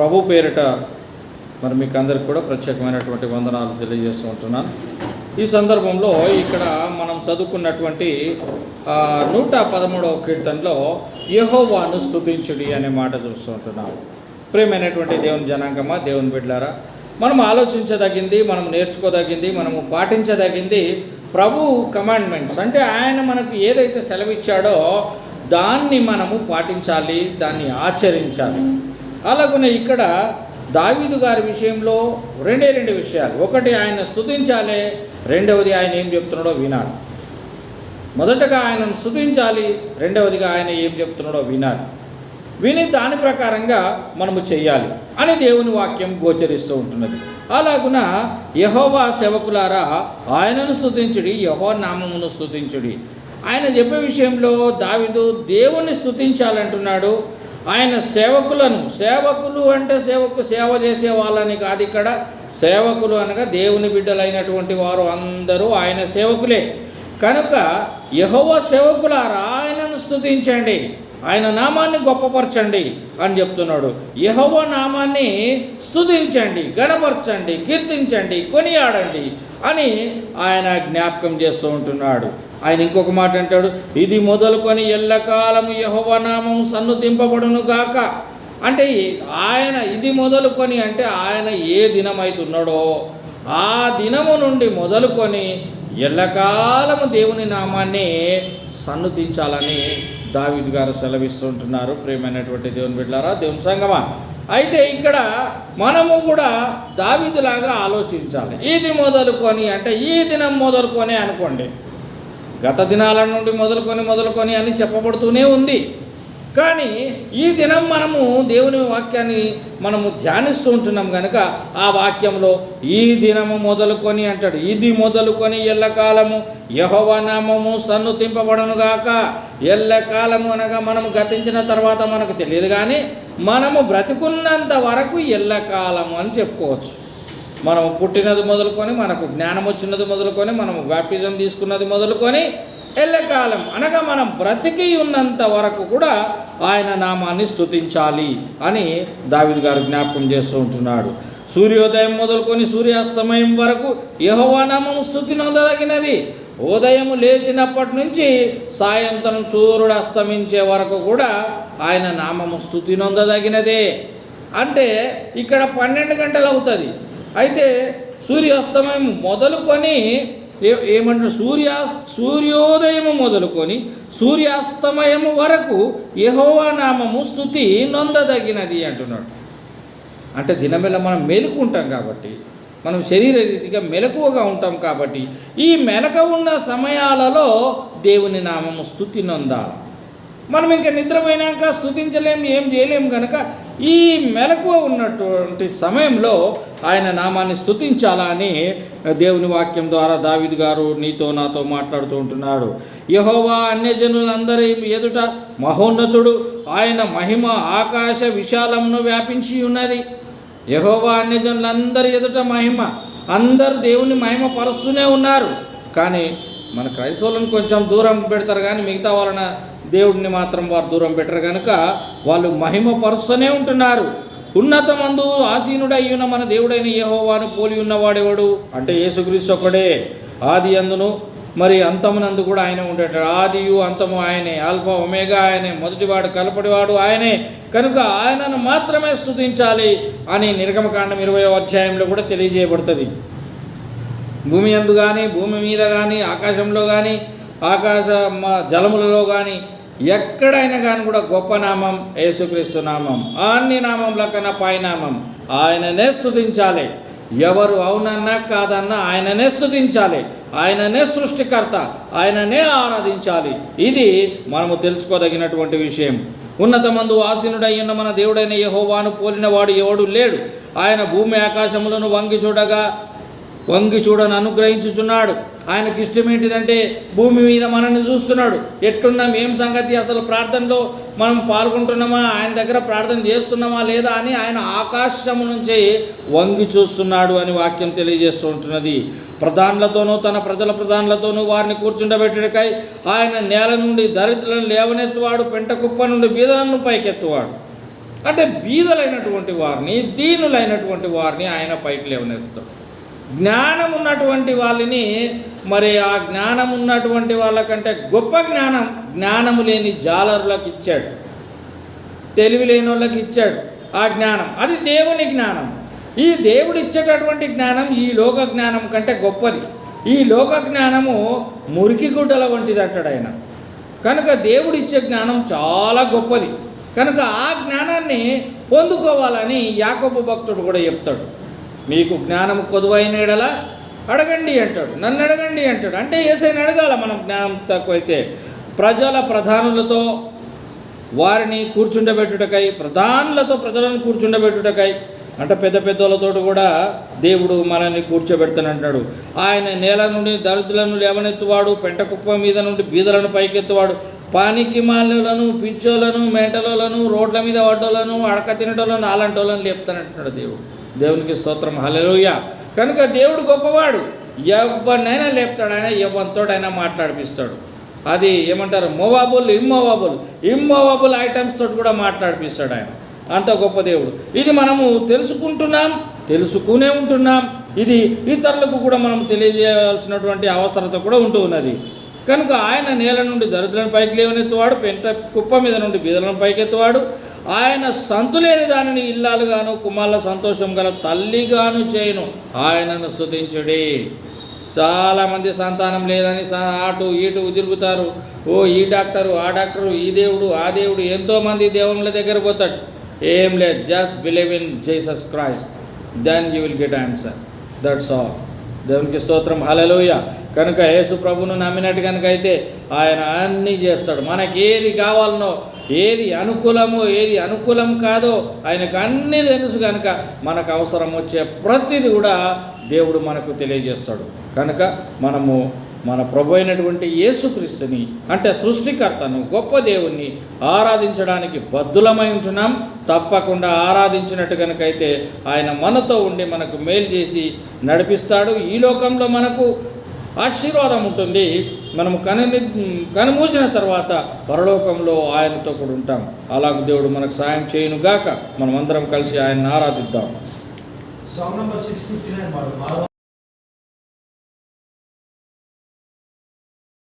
ప్రభు పేరిట మరి మీకు అందరికి కూడా ప్రత్యేకమైనటువంటి వందనాలు తెలియజేస్తూ ఉంటున్నాను. ఈ సందర్భంలో ఇక్కడ మనం చదువుకున్నటువంటి నూట పదమూడవ కీర్తనలో యహోవాను స్థుతించుడి అనే మాట చూస్తుంటున్నాం ప్రేమైనటువంటి దేవుని జనాంగమా దేవుని బిడ్డారా మనం ఆలోచించదగింది మనం నేర్చుకోదగింది మనము పాటించదగింది ప్రభు కమాండ్మెంట్స్. అంటే ఆయన మనకు ఏదైతే సెలవిచ్చాడో దాన్ని మనము పాటించాలి దాన్ని ఆచరించాలి. అలాగనే ఇక్కడ దావీదు గారి విషయంలో రెండే రెండు విషయాలు. ఒకటి ఆయన స్థుతించాలి రెండవది ఆయన ఏం చెప్తున్నాడో వినాలి. మొదటగా ఆయనను స్థుతించాలి రెండవదిగా ఆయన ఏం చెప్తున్నాడో వినాలి. విని దాని ప్రకారంగా మనము చెయ్యాలి అని దేవుని వాక్యం గోచరిస్తూ ఉంటున్నది. అలాగున యహోవా సేవకులారా ఆయనను స్థుతించుడి యహో నామమును స్థుతించుడి ఆయన చెప్పే విషయంలో దావిదు దేవుణ్ణి స్థుతించాలంటున్నాడు ఆయన సేవకులను సేవకులు అంటే సేవకు సేవ చేసే వాళ్ళని కాదు ఇక్కడ. సేవకులు అనగా దేవుని బిడ్డలైనటువంటి వారు అందరూ ఆయన సేవకులే. కనుక యహోవ సేవకులారా ఆయనను స్థుతించండి ఆయన నామాన్ని గొప్పపరచండి అని చెప్తున్నాడు. యహోవ నామాన్ని స్థుతించండి గణపరచండి కీర్తించండి కొనియాడండి అని ఆయన జ్ఞాపకం చేస్తూ ఉంటున్నాడు. ఆయన ఇంకొక మాట అంటాడు ఇది మొదలుకొని ఎల్లకాలము యహోవనామము సన్నుతింపబడును గాక. అంటే ఆయన ఇది మొదలుకొని అంటే ఆయన ఏ దినమైతున్నాడో ఆ దినము నుండి మొదలుకొని ఎల్లకాలము దేవుని నామాన్ని సన్నుతించాలని దావిద్ గారు సెలవిస్తుంటున్నారు. ప్రేమైనటువంటి దేవుని బిడ్డారా దేవుని సంగమా. అయితే ఇక్కడ మనము కూడా దావీదులాగా ఆలోచించాలి. ఇది మొదలుకొని అంటే ఈ దినం మొదలుకొని అనుకోండి. గత దినాల నుండి మొదలుకొని మొదలుకొని అని చెప్పబడుతూనే ఉంది. కానీ ఈ దినం మనము దేవుని వాక్యాన్ని మనము ధ్యానిస్తూ ఉంటున్నాం కనుక ఆ వాక్యంలో ఈ దినము మొదలుకొని అంటాడు ఇది మొదలుకొని ఎల్లకాలము యహోవ నామము సన్నుతింపబడనుగాక. ఎల్లకాలము అనగా మనము గతించిన తర్వాత మనకు తెలియదు కానీ మనము బ్రతికున్నంత వరకు ఎల్లకాలము అని చెప్పుకోవచ్చు. మనము పుట్టినది మొదలుకొని మనకు జ్ఞానం వచ్చినది మొదలుకొని మనము బ్యాప్టిజం తీసుకున్నది మొదలుకొని ఎల్లకాలం అనగా మనం బ్రతికి ఉన్నంత వరకు కూడా ఆయన నామాన్ని స్థుతించాలి అని దావిద్ గారు జ్ఞాపకం చేస్తూ ఉంటున్నాడు. సూర్యోదయం మొదలుకొని సూర్యాస్తమయం వరకు యహోవానామం స్థుతి నొందదగినది. ఉదయం లేచినప్పటి నుంచి సాయంత్రం సూర్యుడు అస్తమించే వరకు కూడా ఆయన నామము స్థుతి నొందదగినదే. అంటే ఇక్కడ పన్నెండు గంటలు అవుతుంది. అయితే సూర్యాస్తమయం మొదలుకొని ఏ ఏమంటారు? సూర్యా సూర్యోదయము మొదలుకొని సూర్యాస్తమయము వరకు యహోవా నామము స్థుతి నొందదగినది అంటున్నాడు. అంటే దినమెల మనం మేలుకుంటాం కాబట్టి మనం శరీర రీతిగా మెలకువగా ఉంటాం కాబట్టి ఈ మెలక ఉన్న సమయాలలో దేవుని నామము స్థుతి నొందాలి. మనం ఇంకా నిద్రపోయినాక స్థుతించలేం ఏం చేయలేం కనుక ఈ మెలకువ ఉన్నటువంటి సమయంలో ఆయన నామాన్ని స్థుతించాలా అని దేవుని వాక్యం ద్వారా దావిద్ గారు నీతో నాతో మాట్లాడుతూ ఉంటున్నాడు. యహోవా అన్యజనులందరి ఎదుట మహోన్నతుడు ఆయన మహిమ ఆకాశ విశాలమును వ్యాపించి ఉన్నది. యహోవా అన్యజనులందరి ఎదుట మహిమ అందరు దేవుని మహిమ పరుస్తూనే ఉన్నారు. కానీ మన క్రైస్తవులను కొంచెం దూరం పెడతారు కానీ మిగతా వాళ్ళన దేవుడిని మాత్రం వారు దూరం పెట్టరు కనుక వాళ్ళు మహిమ పరుస్తూనే ఉంటున్నారు. ఉన్నతమందు ఆసీనుడై మన దేవుడైన యహోవాను పోలి ఉన్నవాడెవడు? అంటే యేసుక్రీస్తు ఒక్కడే. ఆది అందును మరి అంతమునందు కూడా ఆయన ఉండేటాడు ఆదియు అంతము ఆయనే ఆల్ఫా ఒమేగా ఆయనే మొదటివాడు కలపడివాడు ఆయనే. కనుక ఆయనను మాత్రమే స్థుతించాలి అని నిర్గమకాండం ఇరవై అధ్యాయంలో కూడా తెలియజేయబడుతుంది. భూమి అందు కానీ భూమి మీద కానీ ఆకాశంలో కానీ ఆకాశ జలములలో కానీ ఎక్కడైనా కానీ కూడా గొప్ప నామం యేసుక్రీస్తు నామం అన్ని నామంల కన్నా పైనామం ఆయననే స్థుతించాలి ఎవరు అవునన్నా కాదన్నా ఆయననే స్థుతించాలి ఆయననే సృష్టికర్త ఆయననే ఆరాధించాలి. ఇది మనము తెలుసుకోదగినటువంటి విషయం. ఉన్నతమందు ఆసీనుడై మన దేవుడైన యెహోవాను పోలినవాడు ఎవడు లేడు. ఆయన భూమి ఆకాశములను వంగి చూడగా వంగి చూడను అనుగ్రహించుచున్నాడు ఆయనకి ఇష్టం ఏంటిదంటే భూమి మీద మనల్ని చూస్తున్నాడు. ఎట్టున్నాం ఏం సంగతి అసలు ప్రార్థనలో మనం పాల్గొంటున్నామా ఆయన దగ్గర ప్రార్థన చేస్తున్నామా లేదా అని ఆయన ఆకాశము నుంచే వంగి చూస్తున్నాడు అని వాక్యం తెలియజేస్తూ ఉంటున్నది. ప్రధానులతోనూ తన ప్రజల ప్రధానులతోనూ వారిని కూర్చుండబెట్టడికై ఆయన నేల నుండి దరిద్రులను లేవనెత్తువాడు పెంట కుప్ప నుండి బీదలను పైకెత్తువాడు. అంటే బీదలైనటువంటి వారిని దీనులైనటువంటి వారిని ఆయన పైకి లేవనెత్తాడు జ్ఞానం ఉన్నటువంటి వాళ్ళని మరి ఆ జ్ఞానం ఉన్నటువంటి వాళ్ళకంటే గొప్ప జ్ఞానం జ్ఞానము లేని జాలరులకు ఇచ్చాడు. తెలివి లేని వాళ్ళకి ఇచ్చాడు ఆ జ్ఞానం. అది దేవుని జ్ఞానం. ఈ దేవుడు ఇచ్చేటటువంటి జ్ఞానం ఈ లోక జ్ఞానం కంటే గొప్పది. ఈ లోక జ్ఞానము మురికి గుడ్డల వంటిది అంటాడు ఆయన. కనుక దేవుడు ఇచ్చే జ్ఞానం చాలా గొప్పది. కనుక ఆ జ్ఞానాన్ని పొందుకోవాలని యాకోబు భక్తుడు కూడా చెప్తాడు. మీకు జ్ఞానము కొదువైన ఎడల అడగండి అంటాడు. నన్ను అడగండి అంటాడు. అంటే ఏసైనా అడగాల మనం జ్ఞానం తక్కువైతే. ప్రజల ప్రధానులతో వారిని కూర్చుండబెట్టుటకై ప్రధానులతో ప్రజలను కూర్చుండబెట్టుటకై అంటే పెద్ద పెద్దలతో కూడా దేవుడు మనల్ని కూర్చోబెడతానంటున్నాడు. ఆయన నేల నుండి దరిద్రులను లేవనెత్తువాడు పెంట కుప్ప మీద నుండి బీదలను పైకెత్తువాడు. పానికి మాలను పిచ్చోలను మెంటలోలను రోడ్ల మీద పడ్డోళ్ళను అడక తినటోళ్ళను అలాంటోళ్ళను లేపుతానంటున్నాడు దేవుడు. దేవునికి స్తోత్రం. హలలోయ కనుక దేవుడు గొప్పవాడు. ఎవరినైనా లేపుతాడు ఆయన ఎవరితోడైనా మాట్లాడిపిస్తాడు. అది ఏమంటారు? మోవాబుల్ ఇమ్మోవాబుల్. ఇమ్మోవాబుల్ ఐటమ్స్ తోటి కూడా మాట్లాడిపిస్తాడు ఆయన. అంత గొప్ప దేవుడు. ఇది మనము తెలుసుకుంటున్నాం తెలుసుకునే ఉంటున్నాం. ఇది ఇతరులకు కూడా మనం తెలియజేయాల్సినటువంటి అవసరత కూడా ఉంటూ ఉన్నది. కనుక ఆయన నేల నుండి దరిద్రులను పైకి లేవనెత్తువాడు పెంట కుప్ప మీద నుండి బీదలను పైకెత్తువాడు. ఆయన సంతులేని దానిని ఇల్లాలుగాను కుమార్ల సంతోషం గల తల్లిగాను చేయను. ఆయనను స్థుతించుడి చాలామంది సంతానం లేదని అటు ఇటు తిరుగుతారు ఓ ఈ డాక్టరు ఆ డాక్టరు ఈ దేవుడు ఆ దేవుడు ఎంతోమంది దేవుళ్ళ దగ్గర పోతాడు. ఏం లేదు just believe in Jesus Christ then you will get answer that's all దేవునికి స్తోత్రం. హలలోయ కనుక యేసు ప్రభును నమ్మినట్టు కనుక అయితే ఆయన అన్నీ చేస్తాడు. మనకి ఏది కావాలనో ఏది అనుకూలమో ఏది అనుకూలం కాదో ఆయనకు అన్నీ తెలుసు కనుక మనకు అవసరం వచ్చే ప్రతిది కూడా దేవుడు మనకు తెలియజేస్తాడు. కనుక మనము మన ప్రభు అయినటువంటి యేసుక్రీస్తుని అంటే సృష్టికర్తను గొప్ప దేవుణ్ణి ఆరాధించడానికి బద్దులమై ఉంటున్నాం. తప్పకుండా ఆరాధించినట్టు కనుకైతే ఆయన మనతో ఉండి మనకు మేలు చేసి నడిపిస్తాడు. ఈ లోకంలో మనకు ఆశీర్వాదం ఉంటుంది. మనము కనుని కనుమూసిన తర్వాత పరలోకంలో ఆయనతో కూడా ఉంటాం. అలాగ దేవుడు మనకు సాయం చేయను గాక. మనం అందరం కలిసి ఆయన్ని ఆరాధిద్దాం.